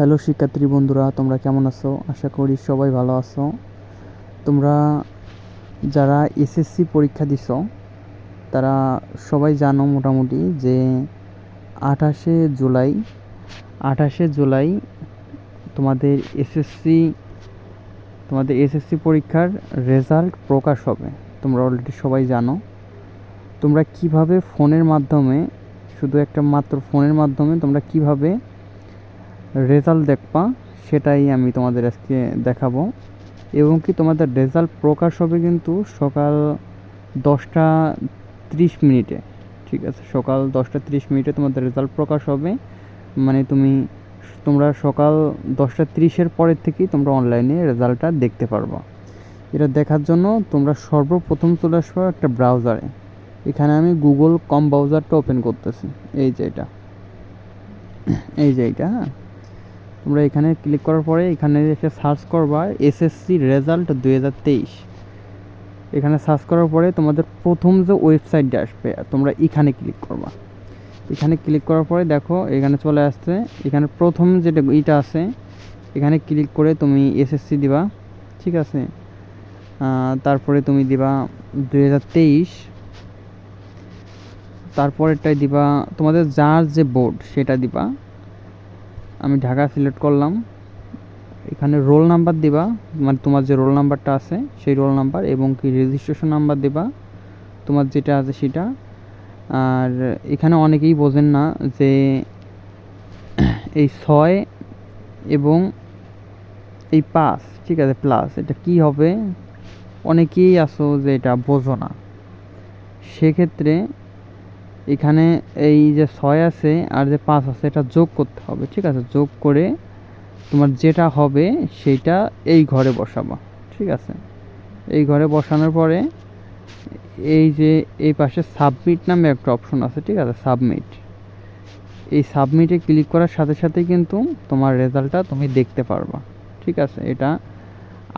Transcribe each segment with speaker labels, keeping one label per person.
Speaker 1: Hello শিক্ষার্থী বন্ধুরা, তোমরা কেমন আছো? আশা করি সবাই ভালো আছো। তোমরা যারা এসএসসি পরীক্ষা দিছ, তারা সবাই জানো মোটামুটি যে আঠাশে জুলাই আঠাশে জুলাই তোমাদের এসএসসি তোমাদের এসএসসি পরীক্ষার রেজাল্ট প্রকাশ হবে। তোমরা অলরেডি সবাই জানো। তোমরা কীভাবে ফোনের মাধ্যমে, শুধু একটা মাত্র ফোনের মাধ্যমে তোমরা কীভাবে রেজাল্ট দেখবা, সেটাই আমি তোমাদের আজকে দেখাবো। এবং কি তোমাদের রেজাল্ট প্রকাশ হবে কিন্তু সকাল দশটা ত্রিশ মিনিটে, ঠিক আছে? সকাল দশটা ত্রিশ মিনিটে তোমাদের রেজাল্ট প্রকাশ হবে। মানে তুমি, তোমরা সকাল দশটা ত্রিশের পরের থেকেই তোমরা অনলাইনে রেজাল্টটা দেখতে পারবা। এটা দেখার জন্য তোমরা সর্বপ্রথম চলে আসবে একটা ব্রাউজারে এখানে আমি গুগল কম ব্রাউজারটা ওপেন করতেছি। এই যে এটা। এই যে এটা হ্যাঁ? তোমরা এখানে ক্লিক করার পরে এখানে এসে সার্চ করবা এসএসসি রেজাল্ট দুই হাজার তেইশ। এখানে সার্চ করার পরে তোমাদের প্রথম যে ওয়েবসাইটটা আসবে, তোমরা এখানে ক্লিক করবা। এখানে ক্লিক করার পরে দেখো এখানে চলে আসছে, এখানে প্রথম যেটা ইটা আছে, এখানে ক্লিক করে তুমি এসএসসি দিবা, ঠিক আছে? তারপরে তুমি দিবা দুই হাজার তেইশ। তারপরেরটাই দিবা, তোমাদের যার যে বোর্ড সেটা দিবা। আমি ঢাকা সিলেক্ট করলাম। এখানে রোল নাম্বার দিবা মানে তোমার যে রোল নাম্বারটা আছে, সেই রোল নাম্বার এবং কি রেজিস্ট্রেশন নাম্বার দিবা, তোমার যেটা আছে সেটা। আর এখানে অনেকেই বোঝেন না যে এই ছয় এবং এই পাঁচ, ঠিক আছে প্লাস এটা কি হবে? অনেকেই আসো যে এটা বোঝো না। সেক্ষেত্রে এখানে এই যে ছয় আছে আর যে পাঁচ আছে, এটা যোগ করতে হবে, ঠিক আছে? যোগ করে তোমার যেটা হবে সেইটা এই ঘরে বসাবা, ঠিক আছে? এই ঘরে বসানোর পরে এই যে এই পাশে সাবমিট নামে একটা অপশন আছে, ঠিক আছে? সাবমিট এই সাবমিটে ক্লিক করার সাথে সাথে কিন্তু তোমার রেজাল্টটা তুমি দেখতে পারবা, ঠিক আছে? এটা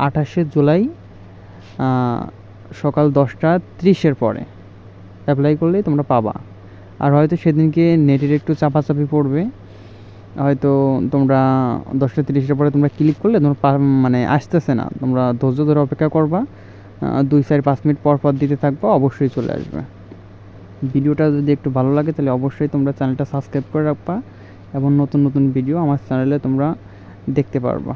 Speaker 1: আঠাশে জুলাই সকাল দশটা ত্রিশের পরে। অ্যাপ্লাই করলেই তোমরা পাবা। আর হয়তো সেদিনকে নেটের একটু চাপাচাপি পড়বে। হয়তো তোমরা দশটা তিরিশের পরে তোমরা ক্লিক করলে তোমরা মানে আসতেছে না। তোমরা ধৈর্য ধরে অপেক্ষা করবা। দুই চার পাঁচ মিনিট পর পর দিতে থাকবা, অবশ্যই চলে আসবে। ভিডিওটা যদি একটু ভালো লাগে তাহলে অবশ্যই তোমরা চ্যানেলটা সাবস্ক্রাইব করে রাখবা এবং নতুন নতুন ভিডিও আমার চ্যানেলে তোমরা দেখতে পারবা।